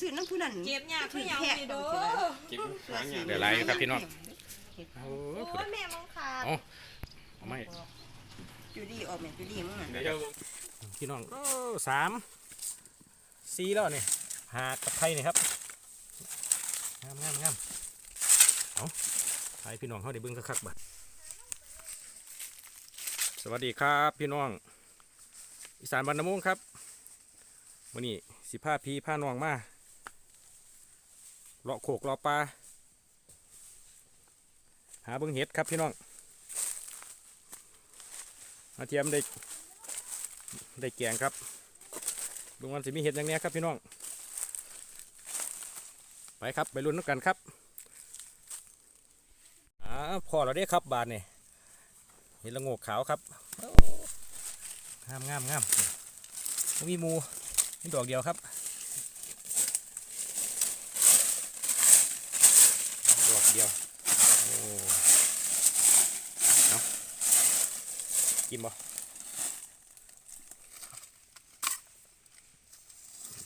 ซื้อน้ำผู้นั้นเก็บยากคือหยังนี่เด้อเก็บหางอย่างเดี๋ยวไล่ครับพี่น้องโอ้โอ้ยแม่มังขาดเอาเอาไม่จูดี้ออกแม่จูดี้มึงน่ะเดี๋ยวพี่น้องโอ้สามสี่แล้วนี่หาตะไคร้นี่ครับงามงามงามเอาไทยพี่น้องเขาได้เบิ้งคักๆบ่สวัสดีครับพี่น้อง อีสานบ้านน้ำมงครับวันนี้สิผ้าพีผ้าน้องมา เลาะโขกเลาะปลาหาเบิ้งเห็ดครับพี่น้องมาเทียมได้ได้แกงครับเบิ้งวันสิมีเห็ดอย่างนี้ครับพี่น้อง ไปครับไปลุ้นกันครับอ่าพอเราได้ครับบาทนี่ยเห็ดละโงกขาวครับโอ้งามงามงามมีมูมีดอกเดียวครับ ดอก เดียวโอ้เอากินบ่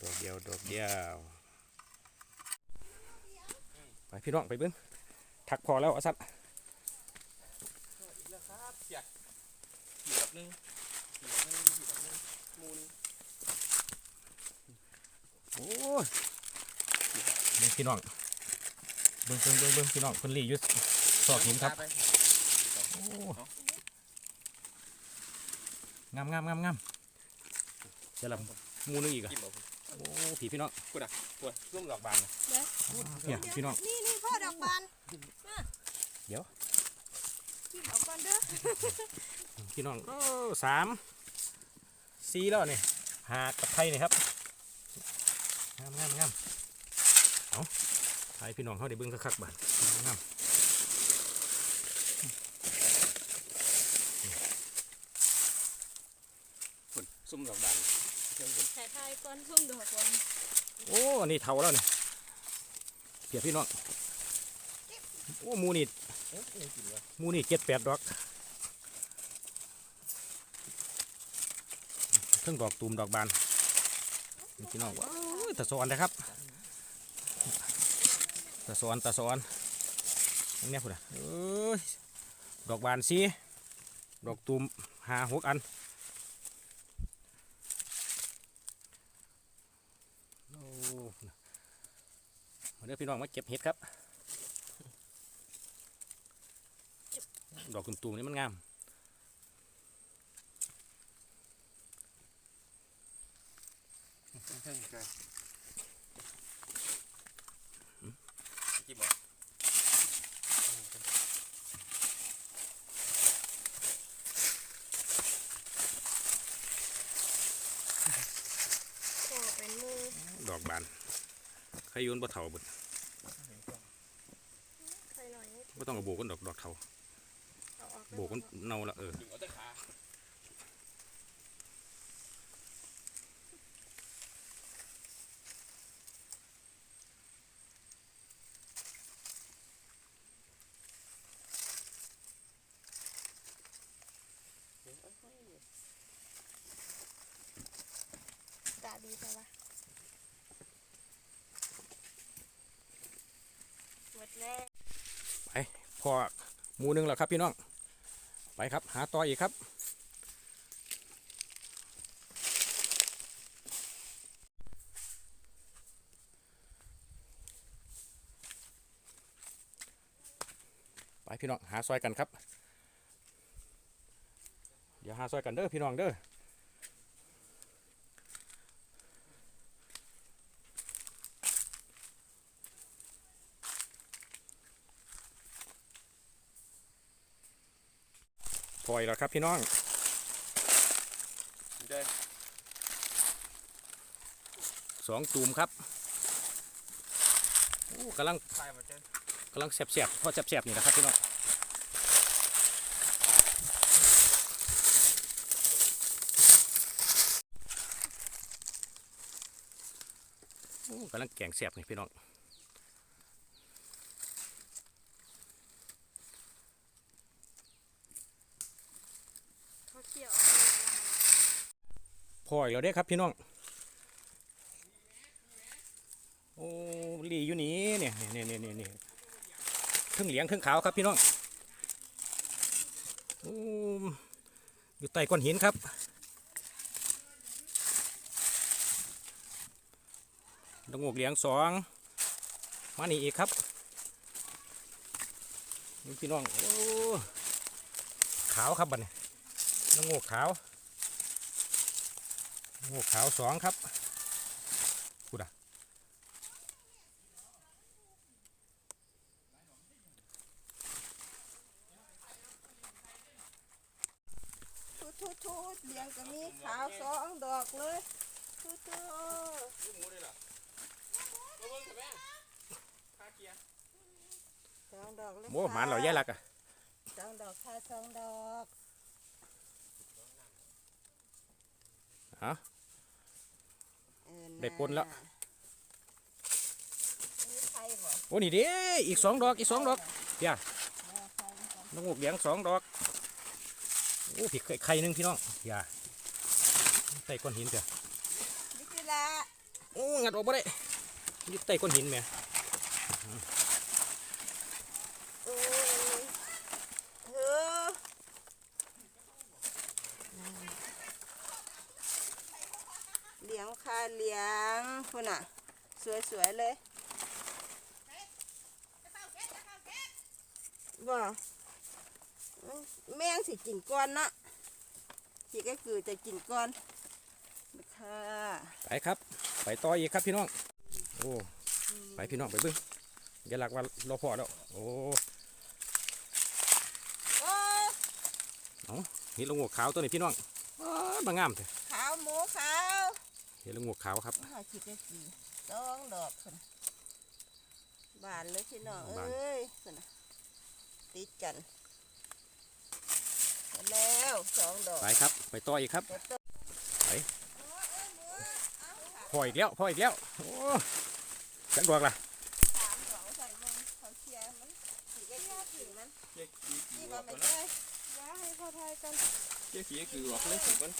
ดอกเดียวดอกเดียวไปพี่น้องไปเบิ้งถักพอแล้วอาสัตว์ขีดแบบนึงขีดแบบนึงขีดแบบนึงมูนโอ้ยเบิ่พี่น้อง บิ้งเบิ้งเบิ้งเบิ้งพี่น้องคนรีอยุดสอกหินครับไปโอ้งามงามงามงามเดี๋ยวเราหมูนึงอีกอะกินบ่โอ้ผีพี่น้องกูด่ะตัวร่วมดอกบานนะเนี่ยพี่น้องนี่นี่พ่อดอกบานมาเดี๋ยวกินเอาก่อนเด้อพี่น้องโอ้สามสี่แล้วนี่หาตะไคร้นี่ครับงามงามงามเอา ไทยพี่น้องเขาได้เบิ้งคักๆบ้านงามฝุ่นซุ่มดอกบานเชื่อฝุ่นถ่ายทายก่อนซุ่มดอกก่อนโอ้อันนี่เท่าแล้วนี่เพียพี่น้องโอ้หมูนี่เอ๊ะยังกินวะหมูนี่เจ็ดแปดดอกเครื่องดอกตูมดอกบานนี่พี่น้องว้าวตะสอนนะครับตะสอนตะสอนนี่เนี่ยพูดอะเอ้ยดอกบานสีดอกตูมหาหกอันโอ้มาเด้อพี่น้องมาเก็บเห็ดครับ ดอกตุ่มนี่มันงามใช่ใช่กินบ่ โอ้เป็นหมู ดอกบานใครโยนบ่เถาเบดใครหน่อยให้บ่ต้องเอาโบกันดอกดอกเถาเอาออกโบกันเน่าละเออ ดึงเอาแต่ขา ตาดีใช่ปะหมดแล้ว พอหมูหนึงแล้วครับพี่น้องไปครับหาต่ออีกครับไปพี่น้องหาซอยกันครับ เดี๋ยวหาซอยกันเด้อพี่น้องเด้อ พออีกแล้วครับพี่น้องได้สองตูมครับโอ้กำลังใช่มาเจ้กำลังแสบๆพอแสบๆนี่นะครับพี่น้องโอ้กำลังแกงแสบนี่พี่น้อง เขาเขี่ยวเอาไปแล้วนะคะ พออีกแล้วเด้ครับพี่น้อง โอ้ลีอยู่นี่เนี่ยเนี่ยเนี่ยเนี่ยเนี่ยเครื่องเหลียงเครื่องขาวครับพี่น้องโอ้อยู่ใต้ก้อนหินครับ ดงกเหลียงสองมานี่อีกครับนี่พี่น้อง โอ้ ขาวครับบัดนี้ดงกขาว ดงกขาวสองครับพูดอะทุดทุดทุดเลี้ยงก็มีขาวสองดอกเลยทุดทุดหมูเลยเหรอมาเบิ่งเถอะแม่ค่าเกียร์สองดอกเลยโอ้หมานเหล่าแย่ลักอะสองดอกค่ะสองดอกเอ้าเออ ได้ปนแล้วมีใครบ่โอ้นี่เด้อีกสองดอกอีกสองดอกเดี๋ยวบ่ใครบ่น้องหกเหลียงสองดอกโอ้ผิดไข่หนึ่งพี่น้องอย่าใต้ก้อนหินเถอะนี่คือละโอ้งัดออกมาได้อยึดใต้ก้อนหินแหม่ โอ้ยเออ เลี้ยงค่ะเลี้ยงคุณน่ะ สวยๆเลยบ่แมงสิกินก้อนเนาะสิก็คือจะกินก้อนค่ะไปครับ ไปต่ออีกครับพี่น้อง โอ้ไปพี่น้องไปเบิ้งอย่าลักว่ารอพอแล้ว โอ้โอ้เห็ดละงวกขาวตัวนี้พี่น้องอ้าวบางงามเถอะ ขาวหมูขาว เห็ดละงวกขาวครับหาคิดได้กี่สองดอกคนบานเลยพี่น้องบานเอ้ยคนน่ะติดกันเห็นแล้วสองดอกไปครับ ไปต่ออีกครับเดี๋ยวต้นไปพออีกแล้วพออีกแล้วโอ้จักดอกล่ะสามดอกใส่ลงเขาเชียร์มันสีก็ยาถึงมันเกียร์ขี้คือนี่อมาอกไม่ก่อนนะได้อย่าให้พ่อทายกันเกียร์ขี้คือออกเลยถึงมัน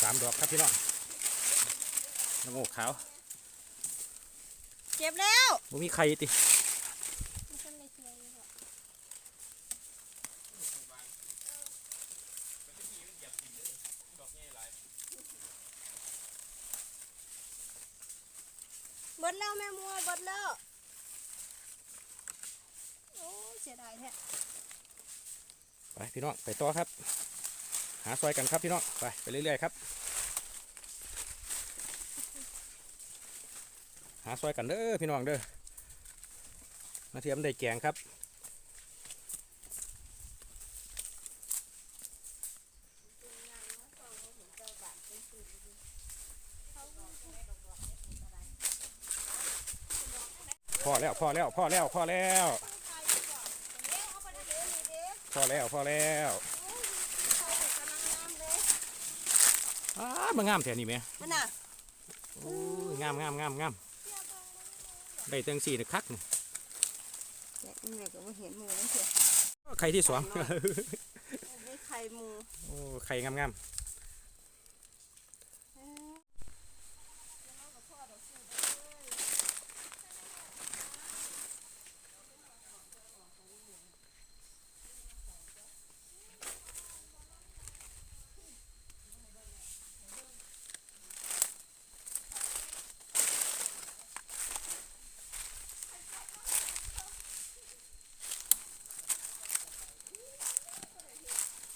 สามดอกครับพี่น้องละงวกขาว เก็บแล้ว บ่มีไข่ติ มันขึ้นในเทียอยู่ค่ะ หมดแล้วแม่มัวหมดแล้ว โอ้ยเสียดายแท้ ไป พี่น้องไปต่อครับ หาซอยกันครับพี่น้องไปไปเรื่อยๆครับ หาซอยกันเด้อพี่น้องเด้อมาเทียมได้แกงครับพอแล้วพอแล้วพอแล้วพอแล้ว พอแล้วพอแล้วอ้ามันงามแถวนี้ไหมมันน่ะโอ้ยงามงามงามงามได้เตังสี่นะคักนี่นี่แม่ก็ไม่เห็นหมูนั่นเถอะไข่ที่สองนี่ไข่หมูโอ้ไข่งามงาม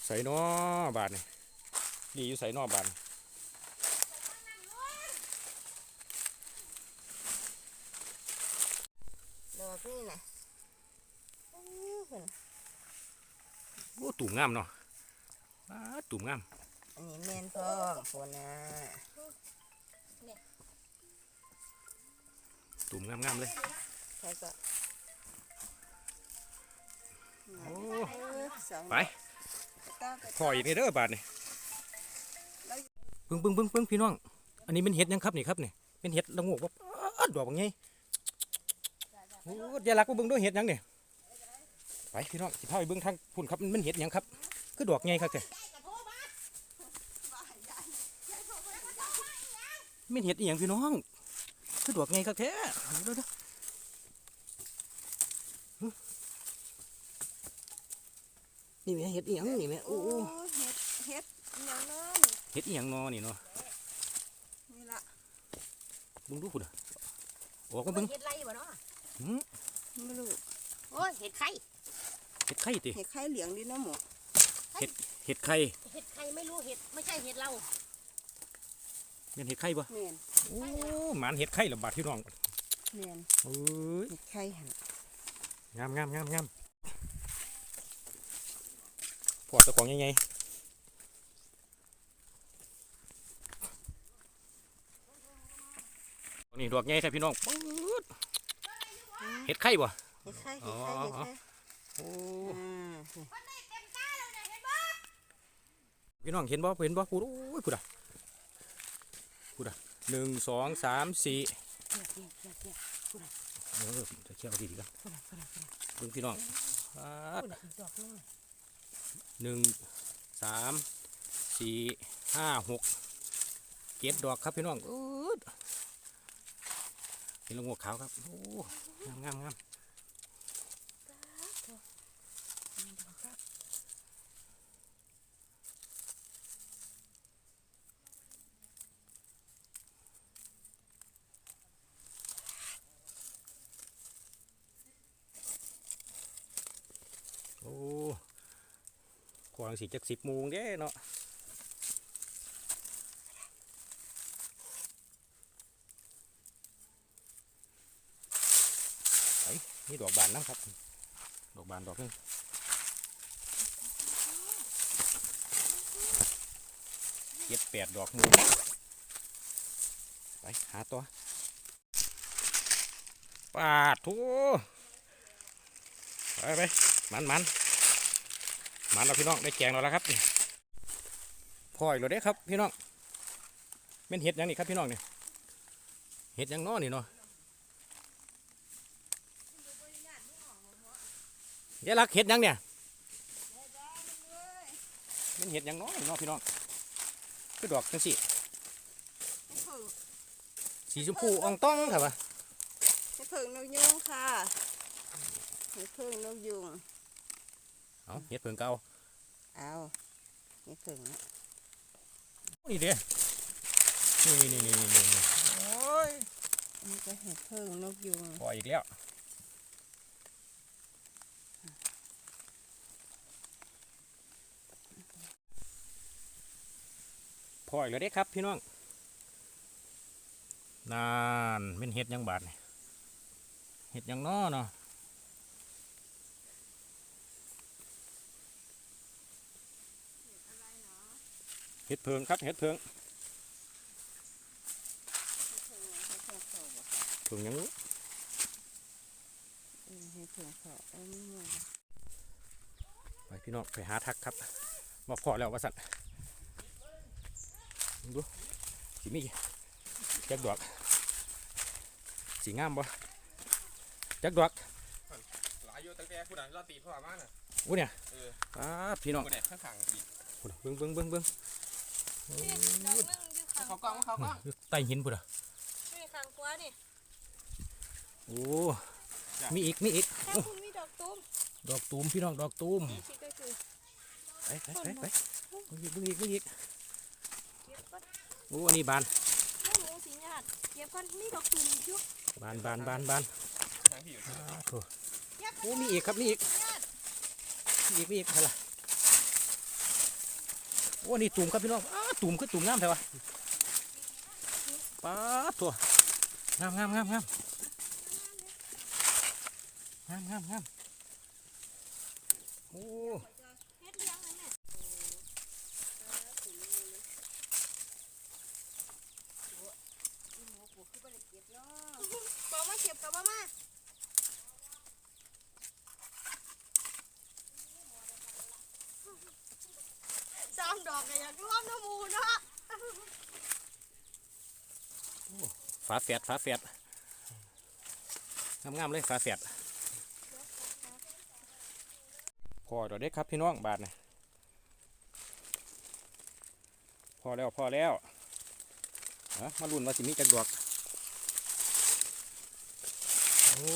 ใส่นอบาทนี่ดีอยู่ใส่นอบาทนี่ดอกนี่น่ะอื้อเพิ่นโอ้ตุ่มงามเนาะอ้าตุ่มงาม อันนี้แม่นท้องคนน่ะตุ่มงามงามเลยใครก็โอ้เออสองไป ต่อไปพออีกนี่เด้อบาทนี่เบิ่งเบิ่งเบิ่งเบิ่งพี่น้อง อันนี้เป็นเห็ดยังครับนี่ครับนี่เป็นเห็ดละงวกว่าดอกบางไงโอ้ยอย่าลักว่าเบิ่งด้วยเห็ดยังนี่ไปพี่น้องสิพาไปเบิ่งทางพุ่นครับมันเป็นเห็ดยังครับคือดอกใหญ่คักแท้ไม่เห็ดอีหยังพี่น้องคือดอกใหญ่คักแท้เดี๋ยวๆหึ นี่แม่เห็ดอีหยังนี่แม่โอ้โอ้เฮ็ดเฮ็ดอย่างนั้นเห็ดอีหยังนอนี่เนาะนี่ละเบิ่งดูพุ่นน่ะออกมาเบิ่งเห็ดไรบ่เนาะหืมไม่รู้โอ้ยเห็ดไข่เห็ดไข่ติเห็ดไข่เหลืองดีเนาะหมูเห็ดไข่เห็ดไข่ไม่รู้เห็ดไม่ใช่เห็ดเราแม่นเห็ดไข่บ่เมียนโอ้หมานเห็ดไข่ละบาดพี่น้องเมียนเอ้ยเห็ดไข่หันงามงามงามงาม พอตะของใหญ่ๆนี่ดอกใหญ่ใช่พี่น้องปื๊ดเห็ดไข่บ่เห็ดไข่อ๋เห็อดไข่เห็ดไข่โอ้อ่าพี่น้องเห็นบ่เห็นบ่พูดโอ้ยพูดอะพูดอะหนึ่งสองสามสี่เออจะเชี่ยวดีดีกันเบิ่งพี่น้อง หนึ่งสามสี่ห้าหกเจ็ดดอกครับพี่น้องอืดเป็นลงหัวขาวครับ โอ้ งามงามงามโอ้ ควางสีจักสิบโมงเด้เนาะไอ้นี่ดอกบานน้ำครับ ดอกบานดอกหนึงเจ็ดแปดดอกหมูไปหาตัวปาดทูไปไปมันมัน มันเราพี่น้องได้แกงเราแล้วครับพออีกแล้วเด้ครับพี่น้องเป็นเห็ดยังนี่ครับพี่น้องเนี่ยเห็ดยังน้อนี่เนาะยายรักเห็ดยังเนี่ยเป็นเห็ดยังน้อนี่เนาะพี่น้องคือดอกจังสี่สีชมพูอ่องต้องเถอะวะเห็ดเพิ่งนกยุงค่ะเห็ดเพิ่งนกยุง เอาเห็ดเพิ่งเก่าเอาเห็ดเพิ่งนะนี่เด้นี่นี่นี่นี่นี่นี่โอ้ยนี่ก็เห็ดเพิ่งนกยุงพออีกแล้วพออีกแล้วเด้ครับพี่น้องนานเป็นเห็ดหยังบาดนี่เห็ดหยังน้อเนาะ ห็ดเพิงครับเห็ดเพิงเห็ดเพิ่งเขาบอกเพิงหยังรู้เออเห็ดเพิ่งเขาเอ้ยนี่ไปพี่น้องไปหาทักครับมาพอแล้วว่าสัตว์ดูสีมีจักดอกสีงามบ่จักดอกหลายอยู่ตั้งแต่ผู้ใดเราตีพ่อมาน่ะอู้เนี่ยเออป้าดพี่น้องผู้ใดข้างๆอีกพูดเบิ้งเบิ้งเบิ้งเบิ้งนี่ ดอกนึงอยู่ข้างเขากล้องเขากล้องอยู่ใต้หินพุ่นอะนี่ข้างขวานี่โอ้ มีอีก มีอีกถ้าโอ้คุณมีดอกตุ้มดอกตูมพี่น้องดอกตูมนี่สิก็คือไปไปไปไปเบิ้งอีกเบิ้งอีกเบิ้งอีกเก็บก่อนโอ้อันนี้บานแล้วหมูสิญาติเก็บก่อนมีดอกตุ้มอยู่บานบานบานบานทางที่อยู่อ้าวโถ่เก็บโอ้มีอีกครับมีอีกญาติมีอีกมีอีกอะไร โอ้นี่ตุ่มครับพี่น้องอ้าตุ่มคือตุ่มงามแท้วะป้าตัวงามงามงามงามงามงามงามโอ้ อกก็อยากร่วมน้ำมูนะฝาแฝดฝาแฝดงามๆเลยฝาเฟียดพอเดี๋ยวเด็กครับพี่น้องบาทนะพอแล้วพอแล้วมาลุ้นว่าสิมีกันดวกโอ้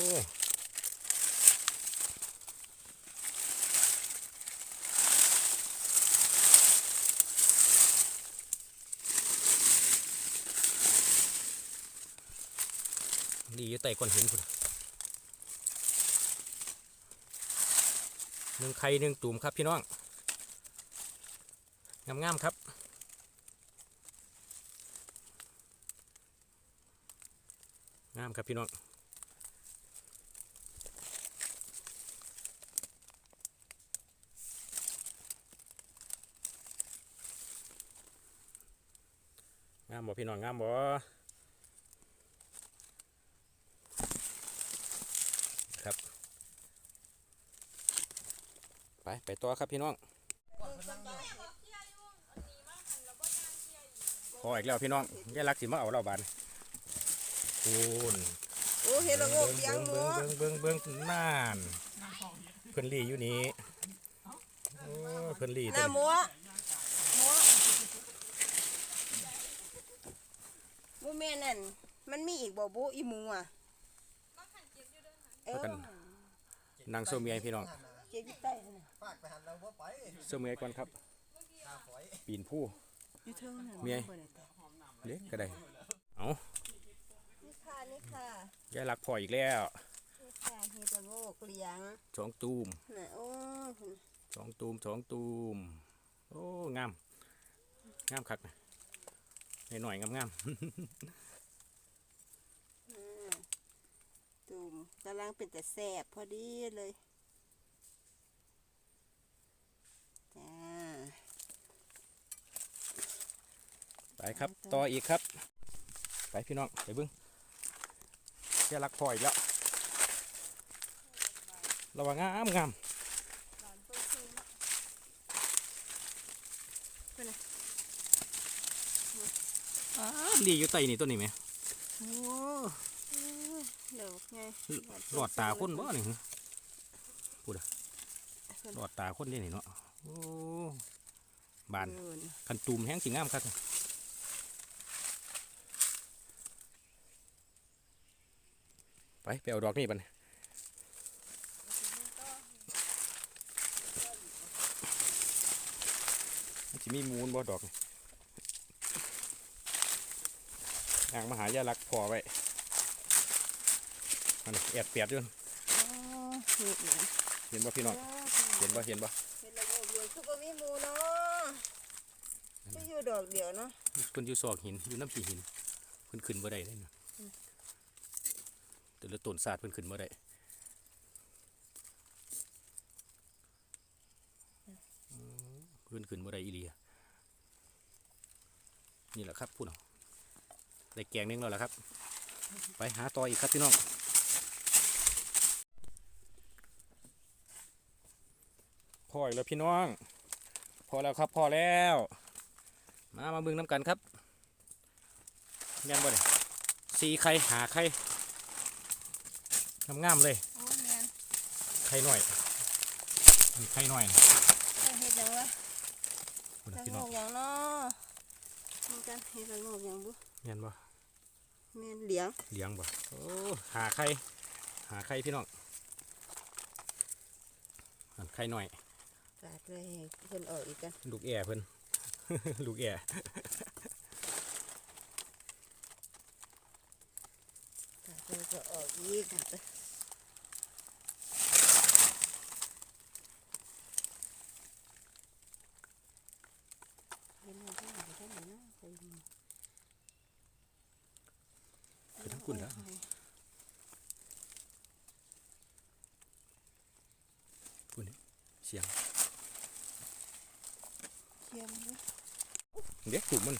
อยู่ใต้ก้อนหินพุ่นหนึ่งไข่หนึ่งตุ่มครับพี่น้อง งามๆครับ งามครับพี่น้องงามบ่พี่น้องงามบ่ ไปไปต่อครับพี่น้องพออีกแล้วพี่น้องยายรักสิมาเอาเราบานคูณโอ้เห็ดละโงกเลี้ยงหมูเบิ้งเบิ้งเบิ้งเบิ้งน่านเพิ่นรีอยู่นี่โอ้เพิ่นรีหตัวน้าหนี้มูหมูหมูแม่นั่นมันมีอีกบ่บุอีหมูอะเออนางโซเมียพี่น้องเก็บอยู่ใต้นั่นน่ะฝากไปหันเราบ่ไปโซเมียก่อนครับตาฝอยปีนผู้ อยู่เทิงนั่นเมีย บ่ได้แต่เล็กก็ได้ เอานี่ค่ะนี่ค่ะยายรักพออีกแล้วนี่ค่ะเห็ดละโงกเลี้ยงสองตูมน่ะโอ้ยสองตูมสองตูม โอ้งามงามคักนะหน่อยๆงามงามอ่าตุ่มกำลังเป็นแต่แสบพอดีเลยจ้า ๆ ไปครับต่ออีกครับ ไปพี่น้องไปเบิ้งยายรักพออีกแล้วระวังงามงามอ้าวลีอยู่ใต้นี่ตัวนี้ไหมโอ้เดี๋ยวไงหลอดตาคนบ่นี่หึพูดอะหลอดตาคนนี่นี่เนาะ โอ้บานเออนี่คันตูมแห้งสิงามครับไปไปเอาดอกนี่บัดนมันสิมีมูลบ่ดอกนี่ยางมาหายาลักพอไว้มันแอบเปียดอยู่อ๋อเห็ดเนี่ยเห็นบ่พี่น้องเห็นบ่เห็นบ่ เห็ดละโงกเลี้ยงคือบ่มีหมูเนาะก็อยู่ ดอกเดียวเนาะเพิ่นอยู่ซอกหินอยู่น้ำขี้หินเพิ่นขึ้นบ่ได้เลยเนาะแต่ละต้นศาสตร์เพิ่นขึ้นบ่ได้เพิ่นขึ้นบ่ได้อีหลีอะนี่แหละครับพูดเอาได้แกงหนึงแล้วล่ะครับ ไปหาต่ออีกครับพี่น้องพออีกแล้วพี่น้อง พอแล้วครับพอแล้ว มามาเบิ่งน้ำกันครับแม่นบ่เนี่ยสีไข่หาไข่งามๆเลยโอ้แม่นไข่หน่อยนี่ไข่หน่อยนะเอ้ยเห็ดหยังวะคุณละพี่โงน้องกหยังเนาะมันกันเห็ดละโงกหยังบุแม่นบ่แม่นเหลียงเลี้ยงบ่โอ้หาไข่หาไข่พี่น้องอันไข่หน่อย กาดเลยให้เพิ่นออกอีกกันลูกแอ่เพิ่น ลูกแอ่ กาดเลยก็ออกอีกกาดเลยเห็นอะไรที่ไหนได้ไหนเนาะไปดู ไปทั้งคุณแล้ว เด็กตุ่มมัน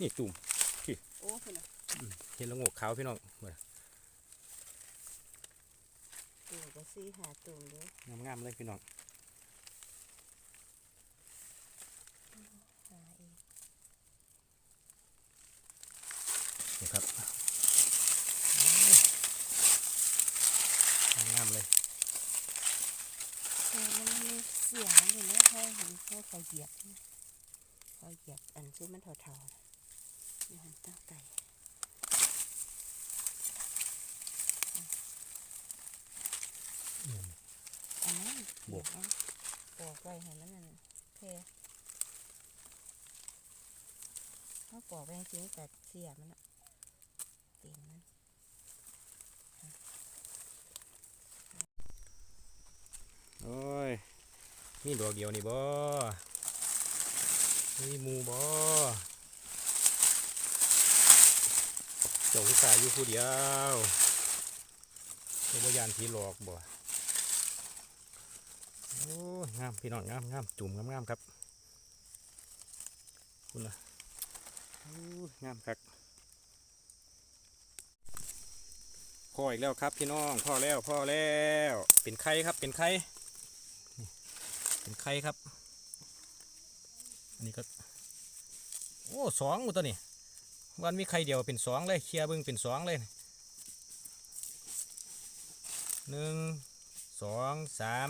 นี่ตุ่มโอ้คุณน่ะเห็นและโงกขาวพี่น้องบ่ล่ะตัวก็ซีหาตุ่มเด้องามๆเลยพี่น้องหาอีกนี่ครับงามเลยแต่มันมีเสียงอยู่นะเขาเห็นเขาเขาเหยียบนี่เอาเหยียบอันที่มันเท่าๆนะนี่มันตั้งใจอันนั้นบวกเอาปอกไว้ให้มันนั่นเพเขาปอกไปจริงๆแต่เสียมันอะตีนมันโอ้ย มีดอกเดียวนี่บ่ มีมูบ่เจ้าผู้ชายอยู่ผู้เดียวเจ้าบ่ยานผีหลอกบ่โอ้งามพี่น้องงามงามจุ่มงามงามครับ คุณล่ะโอ้งามครับพ่ออีกแล้วครับพี่น้องพ่อแล้วพ่อแล้ว เป็นไข่ครับเป็นไข่เป็นไข่ครับ นนี้ก็ โอ้สองหมดตัวนี่วันมีไข่เดียวเป็นสองเลยเคลียร์เบิ้งเป็นสองเลยหนึ่งสองสาม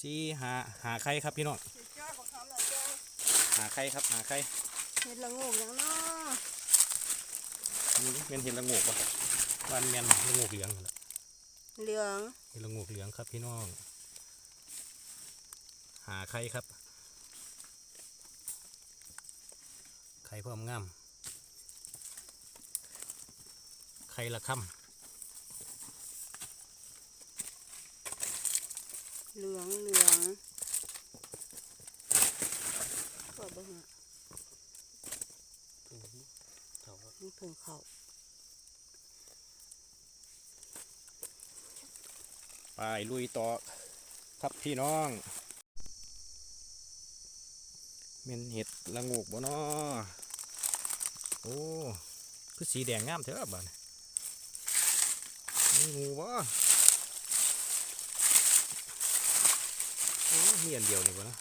สี่หาหาไข่ครับพี่น้องสุดยอดของเขาเลยเจ้าหาไข่ครับหาไข่เห็ดละโงกอย่างน้อนี่เป็นเห็ดละโงกวะวันแมนละโงกเหลืองนั่นล่ะเหลืองเห็ดละโงกเหลืองครับพี่น้อง หาไข่ครับ ไข่พร้อมงามไข่ละค่เหลืองเหลืองก็เบิ่งอะมันเพิ่งเข้าำไปลุยต่อครับพี่น้อง เมนเห็ดละโงกบ่นอโอ้คือสีแดงงามเถอะบ้านนี่งูบ่โอ้มีอันเดียวนี่บ่นะ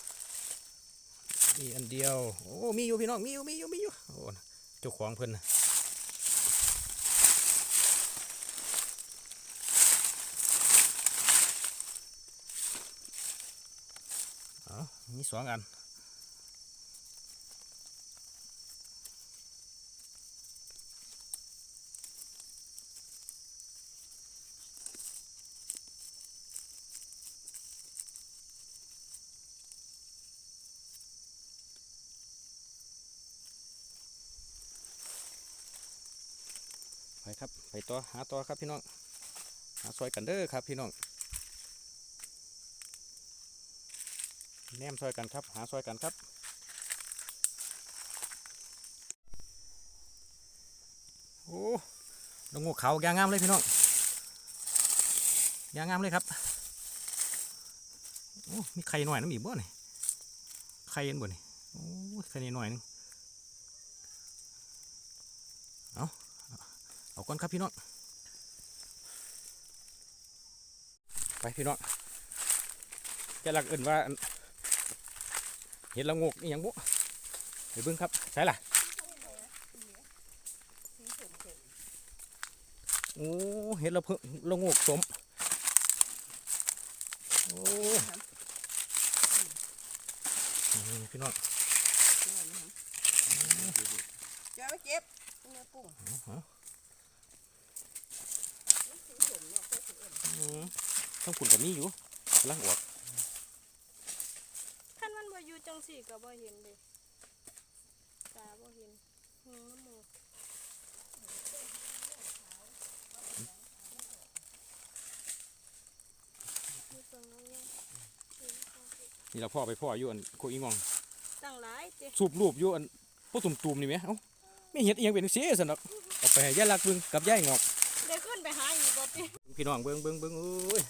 มีอันเดียว โอ้ มีอยู่พี่น้อง มีอยู่ มีอยู่ มีอยู่ โอ้เจ้าของเพิ่นนะเอามีสองอัน ไปครับ ไป ต่อหาต่อครับพี่น้องหาซอยกันเด้อครับพี่น้องแนมซอยกันครับ หาซอยกันครับ โอ้ดงงูเขาวยางงามเลยพี่น้องยางงามเลยครับโอ้มีไข่หน่อยน้ำอีกบ่นี่ไข่เห็นบ่นี่โอ้ไข่หน่อยนึง เอาก่อนครับพี่น้องไปพี่น้องแกหลักอื่นว่าเห็นละงกอย่างบุเดี๋ยวเบิ่งครับใช่ล่ะโอ้เห็นละเพิ่งละงกสมโอ้พี่น้องเจ้าเก็บเนื้อปุ้ง อืมต้งขุนกับมีอยู่กำลังออกขั้นมันบ่อยู่จังสี่ก็บ่เห็นเลยตาบ่เห็นหูน้ำมูกมีตัวน้อยเนี่ยนี่เราพ่อไปพ่ออยู่อันโคอีงองตั้งหลายเจ้สูบรูปอยู่อันพวกตุ่มๆนี่ไหมเอ้าไม่เห็ดเอียงเป็นเสียสนอกเอาไปให้ย่าลักเบิ่งกับย่ายงอกได้ขึ้นไปหา พี่น้องเบิ่งเบิ่งเบิ่งโอ้ย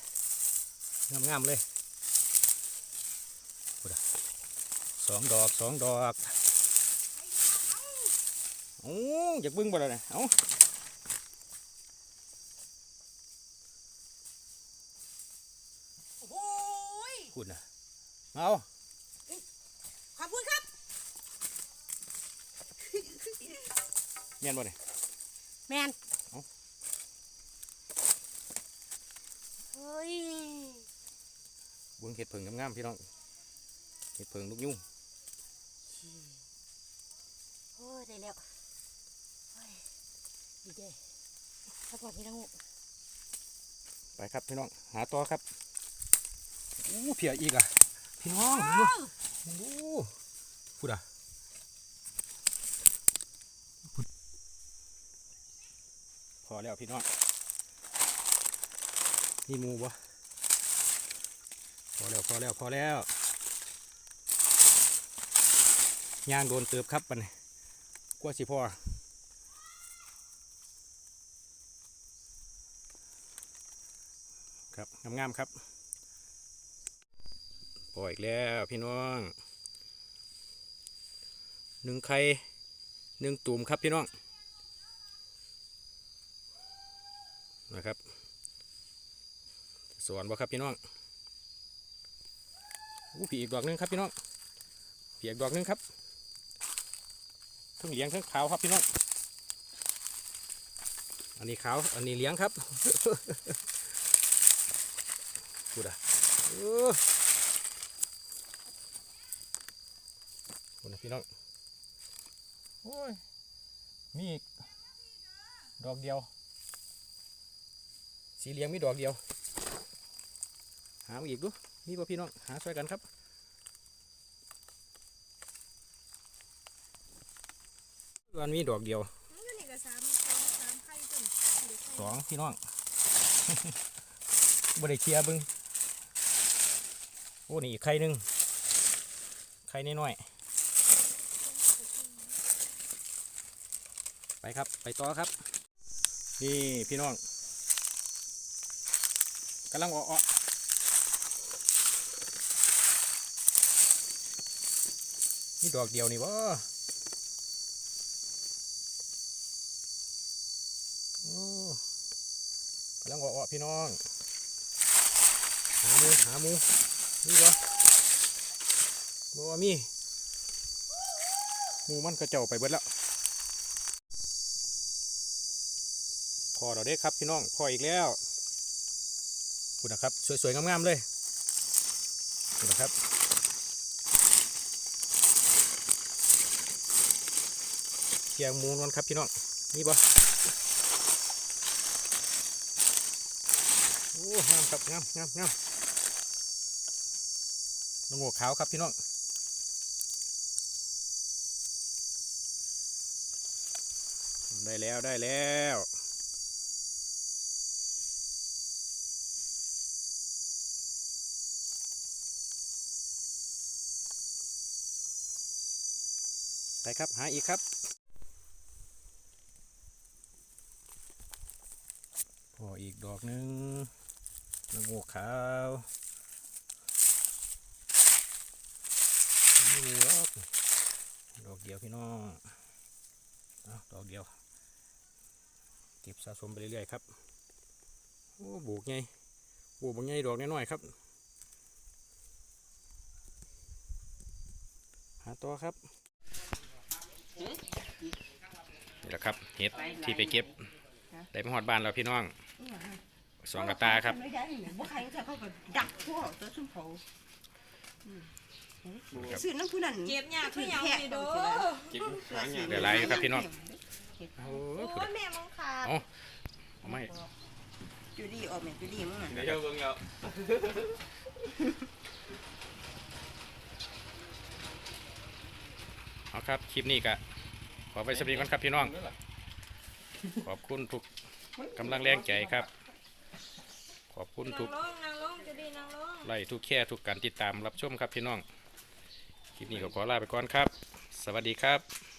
งามงามๆเลยพูดอะสองดอกสองดอกโอ้อยากเบิ่งบ่ล่ะเนี่ยเอ้าโอ้ยพูดนะเอาขอบคุณครับเมียนบ่เนี่ยแมน เอ้า เฮ้ยเบิ่งเห็ดเผิงงามๆพี่น้องเห็ดเผิงลูกยุ่งโอ้ยได้แล้วโอ้ยดีเด้พักผ่อนพี่น้องไปครับพี่น้องหาต่อครับอู้เพียอีกอะพี่น้องดูโอ้พูดอะพูดพอแล้วพี่น้อง นี่หมูบ่พอแล้วพอแล้วพอแล้วย่างโดนเติบครับปันนี้กลัวสิพ่อครับงามๆครับปล่อยอีกแล้วพี่น้องหนึ่งไข่หนึ่งตุ่มครับพี่น้องนะครับ สวนบ่ครับพี่น้องอู้ผีอีกดอกหนึงครับพี่น้องผีอีกดอกหนึงครับทั้งเหลียงทั้งขาวครับพี่น้อง อันนี้ขาว อันนี้เหลียงครับพูดอะเออพูดนะพี่น้อง โอ้ย มีอีกดอกเดียว สีเหลียงมีดอกเดียว หามาอีกดูมีป่ะพี่น้องหาช่วยกันครับอันมีดอกเดียวอยู่นี่ก็สามสองสามไข่ต้นเด็กไข่สองพี่น้องบ่ได้เคลียร์เบึงโอ้นี่อีกไข่หนึ่งไข่น้อยๆไปครับไปต่อครับ นี่พี่น้องกำลังออก นี่ดอกเดียวนี่บ่โอ้กำลังออกพี่น้อง หามูหามูนี่บ่บ่ว่ามีมูมันกระเจ้าไปเบิดแล้วพอเราได้ครับพี่น้องพออีกแล้วคุณนะครับ สวยๆงามๆเลยคุณนะครับ เกียงมูนวลครับพี่น้องนี่บ่โอ้งามครับงามงามงามนงโงขาวครับพี่น้องได้แล้วได้แล้วไปครับ หาอีกครับ พออีก ดอกหนึ่งนงโงขาวนี่ดอกดอกเดียวพี่น้องเอาดอกเดียวเก็บสะสมไปเรื่อยๆครับโอ้บุกไงบุกบางไงดอกน้อยๆครับ หาตัวครับนี่แหละครับเห็ดที่ไปเก็บได้มาหอดบ้านแล้วพี่น้อง สองกระตาครับไม่ได้เนี่ยบ่ใครจะเขาก็ดักพวกตัวซุ่มเขาอืมซื้อน้ำผู้นั้นเก็บยากคือหยังนี่เด้อเก็บหางอย่างเดี๋ยวไล่ครับพี่น้องโอ้โอ้พูดยแม่มองขาดเอาเอาไม่จูดี้ออกแม่จูดี้มึงน่ะเดี๋ยวเบิ่งแล้วเอาครับ คลิปนี้ก็ขอไปสวัสดีกันครับพี่น้อง ขอบคุณทุก กำลังแรงใจครับ ขอบคุณนั่ทุงกลงนั่งลงจะดีนั่งลงไลค์ทุกแค่ทุกการติดตามรับชมครับพี่น้อง คลิปนี้ก็ขอลาไปก่อนครับ สวัสดีครับ